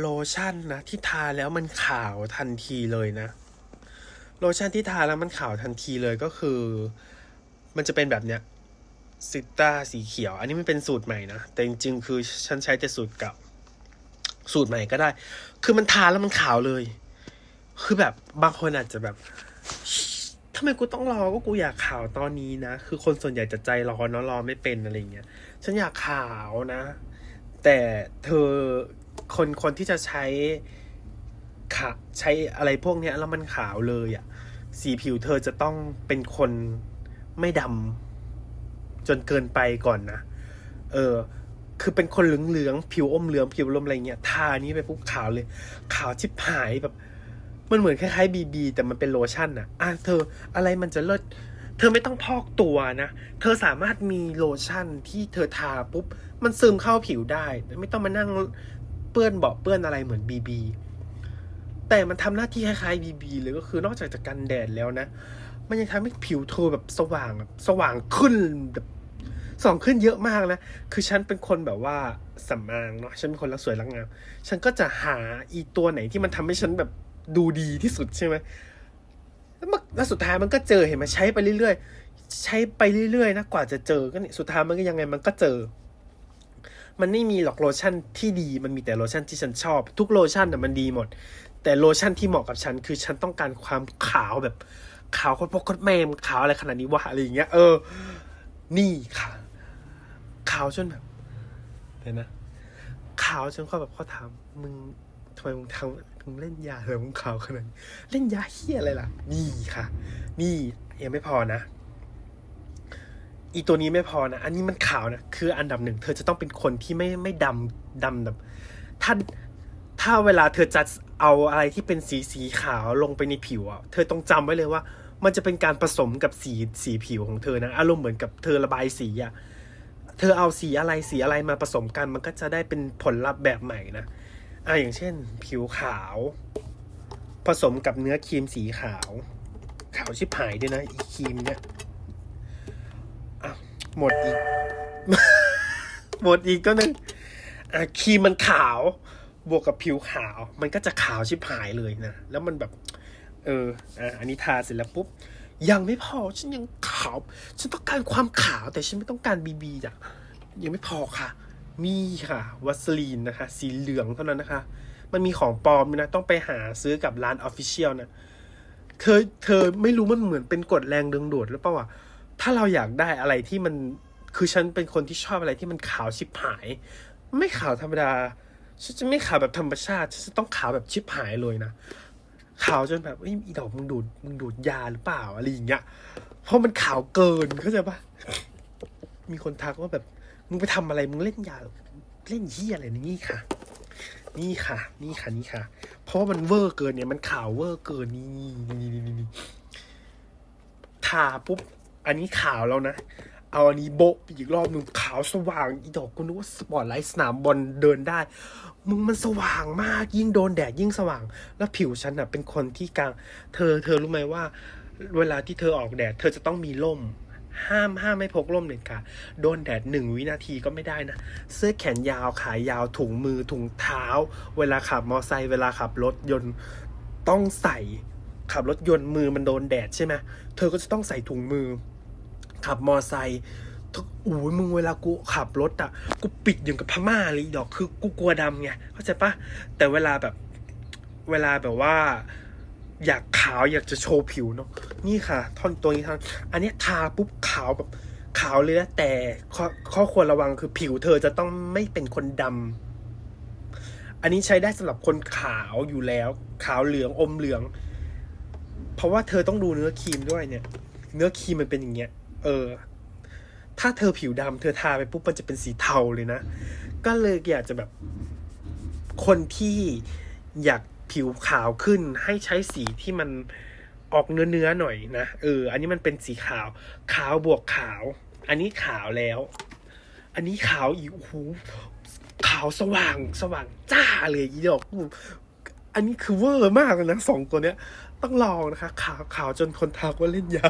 โลชั่นนะที่ทาแล้วมันขาวทันทีเลยนะ โลชั่นที่ทาแล้วมันขาวทันทีเลยก็คือ มันจะเป็นแบบเนี้ยซิต้าสีเขียว อันนี้มันเป็นสูตรใหม่นะ แต่จริงๆคือฉันใช้แต่สูตรเก่าสูตรใหม่ก็ได้ คือมันทาแล้วมันขาวเลย คือแบบบางคนอาจจะแบบทำไมกูต้องรอก็กูอยากขาวตอนนี้นะ คือคนส่วนใหญ่จะใจร้อนเนาะรอไม่เป็นอะไรเงี้ย ฉันอยากขาวนะ แต่เธอ คนคนที่จะใช้ขะใช้อะไรพวกเนี้ยแล้วมันขาวเลยอะ่ะ สีผิวเธอจะต้องเป็นคนไม่ดำจนเกินไปก่อนนะ เออ คือเป็นคนเหลืองๆผิวอมเหลืองผิวลมอะไรเงี้ยทานี้ไปปุ๊บขาวเลย ขาวชิบหายแบบ มันเหมือนคล้ายๆบีบีแต่มันเป็นโลชั่นอะอะเธออะไรมันจะเลิศเธอไม่ต้องพอกตัวนะ เธอสามารถมีโลชั่นที่เธอทาปุ๊บ มันซึมเข้าผิวได้ ไม่ต้องมานั่ง เปื้อนเบาเปื้อนอะไรเหมือนบีบีแต่มันทำหน้าที่คล้ายๆบีบีเลยก็คือนอกจากจะกันแดดแล้วนะ มันยังทำให้ผิวเธอแบบสว่างแบบสว่างขึ้นแบบส่องขึ้นเยอะมากนะ คือฉันเป็นคนแบบว่าสำอางเนาะ ฉันเป็นคนรักสวยรักงาม ฉันก็จะหาอีตัวไหนที่มันทำให้ฉันแบบดูดีที่สุดใช่ไหมแล้วแล้วสุดท้ายมันก็เจอเห็นไหมใช้ไปเรื่อยๆ ใช้ไปเรื่อยๆนะ กว่าจะเจอก็เนี่ยสุดท้ายมันก็ยังไงมันก็เจอ มันไม่มีหรอกโลชั่นที่ดี มันมีแต่โลชั่นที่ฉันชอบ ทุกโลชั่นน่ะมันดีหมด แต่โลชั่นที่เหมาะกับฉันคือฉันต้องการความขาวแบบขาวคตรพกคตรแม่มขาวอะไรขนาดนี้วะอะไรอย่างเงี้ย เออ นี่ค่ะ ขาวจนแบบเดี๋ยวนะขาวจนเขาแบบเขาถามมึงทำไมมึงทำมึงเล่นยาเหรอมึงขาวขนาดนี้เล่นยาเฮียอะไรล่ะ นี่ค่ะ นี่ยังไม่พอนะ อีตัวนี้ไม่พอนะ อันนี้มันขาวนะ คืออันดับหนึ่ง เธอจะต้องเป็นคนที่ไม่ไม่ดำดำแบบถ้าถ้าเวลาเธอจะเอาอะไรที่เป็นสีสีขาวลงไปในผิวอะ เธอต้องจำไว้เลยว่า มันจะเป็นการผสมกับสีสีผิวของเธอนะ อารมณ์เหมือนกับเธอระบายสีอะ เธอเอาสีอะไรสีอะไรมาผสมกันมันก็จะได้เป็นผลลัพธ์แบบใหม่นะ อะอย่างเช่น ผิวขาว ผสมกับเนื้อครีมสีขาว ขาวชิบหายด้วยนะอีครีมเนี่ย หมดอีก หมดอีกก็นึงอะครีมมันขาว บวกกับผิวขาว มันก็จะขาวชิบหายเลยนะ แล้วมันแบบ เอออะอันนี้ทาเสร็จแล้วปุ๊บ ยังไม่พอ ฉันยังขาว ฉันต้องการความขาว แต่ฉันไม่ต้องการบีบีจ้ะยังไม่พอค่ะ มีค่ะวัสลีนนะคะ สีเหลืองเท่านั้นนะคะ มันมีของปลอมด้วยนะ ต้องไปหาซื้อกับร้านออฟฟิเชียลนะเธอเธอไม่รู้มันเหมือนเป็นกฎแรงดึงดูดหรือเปล่าวะ ถ้าเราอยากได้อะไรที่มันคือฉันเป็นคนที่ชอบอะไรที่มันขาวชิบหาย ไม่ขาวธรรมดาฉันจะไม่ขาวแบบธรรมชาติฉันจะต้องขาวแบบชิบหายเลยนะขาวจนแบบเอ้ยอีดอกมึงดูดมึงดูดยาหรือเปล่าอะไรอย่างเงี้ยเพราะมันขาวเกินเข้าใจปะมีคนทักว่าแบบมึงไปทำอะไรมึงเล่นยาเล่นเหี้ยอะไรนี่ค่ะ นี่ค่ะ นี่ค่ะนี่ค่ะ เพราะว่ามันเวอร์เกินเนี่ยมันขาวเวอร์เกินนี่นี่นี่นี่ทาปุ๊บ อันนี้ขาวแล้วนะ เอาอันนี้โบะอีกรอบหนึ่งขาวสว่างอีดอกกูนึกว่าสปอร์ตไลท์สนามบอลเดินได้ มึงมันสว่างมากยิ่งโดนแดดยิ่งสว่าง แล้วผิวฉันอะเป็นคนที่กลาง เธอเธอรู้ไหมว่า เวลาที่เธอออกแดด เธอจะต้องมีร่มห้ามห้ามไม่พกร่มเด็ดขาดโดนแดดหนึ่งวินาทีก็ไม่ได้นะ เสื้อแขนยาวขายาวถุงมือถุงเท้า เวลาขับมอไซค์เวลาขับรถยนต์ต้องใส่ขับรถยนต์มือมันโดนแดดใช่ไหมเธอก็จะต้องใส่ถุงมือ ขับมอไซค์ทุกอ้ยมึงเวลากูขับรถอะ กูปิดอย่างกับพม่าเลยดอกคือกูกลัวดำไงเข้าใจปะแต่เวลาแบบเวลาแบบว่า อยากขาวอยากจะโชว์ผิวเนาะนี่ค่ะ ท่อนตัวนี้ท่อนอันนี้ทาปุ๊บขาวแบบขาวเลยนะแต่ข้อข้อควรระวังคือผิวเธอจะต้องไม่เป็นคนดำอันนี้ใช้ได้สำหรับคนขาวอยู่แล้ว ขาวเหลืองอมเหลือง เพราะว่าเธอต้องดูเนื้อครีมด้วยเนี่ย เนื้อครีมมันเป็นอย่างเงี้ย เออ ถ้าเธอผิวดำเธอทาไปปุ๊บมันจะเป็นสีเทาเลยนะ ก็เลยอยากจะแบบ คนที่อยากผิวขาวขึ้นให้ใช้สีที่มันออกเนื้อเนื้อๆหน่อยนะเออ อันนี้มันเป็นสีขาว ขาวบวกขาว อันนี้ขาวแล้ว อันนี้ขาวอีกโอ้โหขาวสว่างสว่างจ้าเลยอีดอกอันนี้คือเวอร์มากเลยนะสองตัวเนี้ย ต้องลองนะคะ ขาวขาวจนคนทักว่าเล่นยา